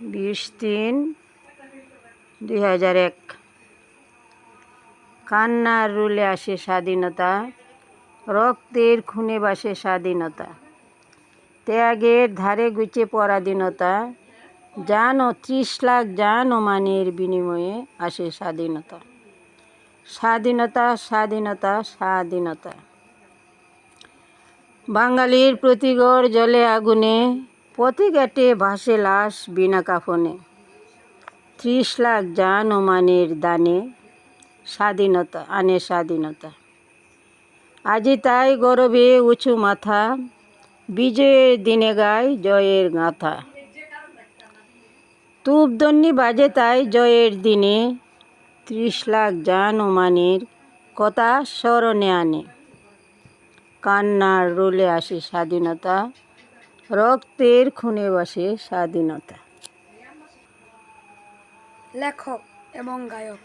বিশ তিন দুই হাজার এক। কান্নার রুলে আসে স্বাধীনতা, রক্তের খুনে বাসে স্বাধীনতা। ত্যাগের ধারে গুছে পরাধীনতা, জান ও ত্রিশ লাখ জান ও মানের বিনিময়ে আসে স্বাধীনতা। স্বাধীনতা স্বাধীনতা স্বাধীনতা। বাঙালির প্রতিগড় জলে আগুনে পথে ভাসে লাশ বিনা কাফনে। ত্রিশ লাখ জান ও মানের দানে স্বাধীনতা, আনে স্বাধীনতা। আজি তাই গৌরবে উঁচু মাথা, বিজয়ের দিনে গায় জয়ের গাথা। তুপদন্নি বাজে তাই জয়ের দিনে, ত্রিশ লাখ জান ও মানের কথা স্মরণে আনে। কান্নার রোলে আসে স্বাধীনতা রক্তের খুনে বসে স্বাধীনতা। লেখক এবং গায়ক।